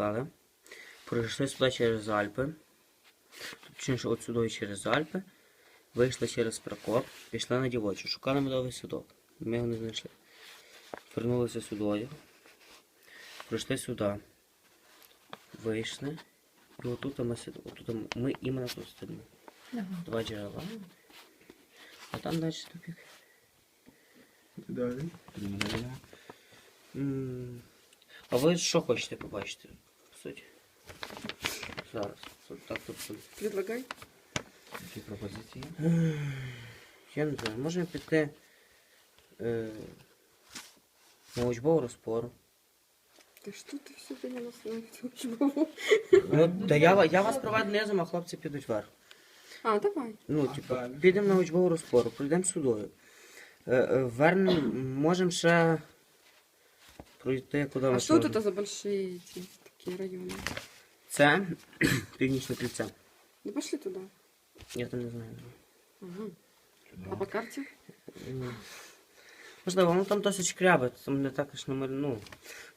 чекали. Пройшли сюди через Альпи. Точніше, от сюди через Альпи. Вийшли через Прокоп, пішли на дівочу. Шукали медовий судок. Ми його не знайшли. Вернулися сюди. Пройшли сюди. Вийшли. І отут ми сидимо. Отут ми іменно тут сидимо. Два джерела. А там далі тупик. Далі. А ви що хочете побачити? По суті? Зараз. Тут так тут. тут. Предлагай. Які пропозиції? Я не знаю, можемо піти е, на учбову розпору. Да что ты все время нас на эту учебу? Ну, та я, ва- я вас проведу низом, а хлопці підуть вверх. А, давай. Ну, А типу, далі? підемо на учбову розпору, пройдемо сюдою. Е, е, вернемо, можемо ще пройти куди А ми что сьогодні. тут за большие эти Такие районы? Це північне кільце. Ну пошли туда. Я там не знаю. Ага. А по карте? М. Можливо, ну там досить шкрябе, там не також не ну.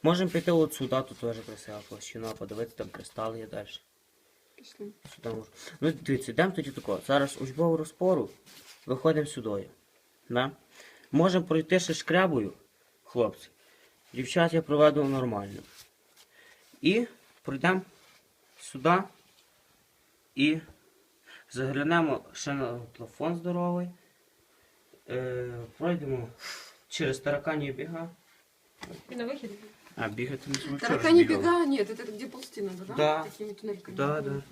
Можемо піти от сюди, тут теж красива площина, подивитися, там кристали є далі. Сюди можу. Ну, дивіться, йдемо тоді тако. Зараз учбову розпору, виходимо сюди. Да? Можемо пройти ще шкрябою, хлопці. Дівчат я проведу нормально. І пройдемо сюди і заглянемо ще на телефон здоровий. Е, пройдемо через таракані біга. И на выход. А, бігати не зможу. Таракани біга, ні, це где ползти надо, да? Да. Такими тунельками. Да, да.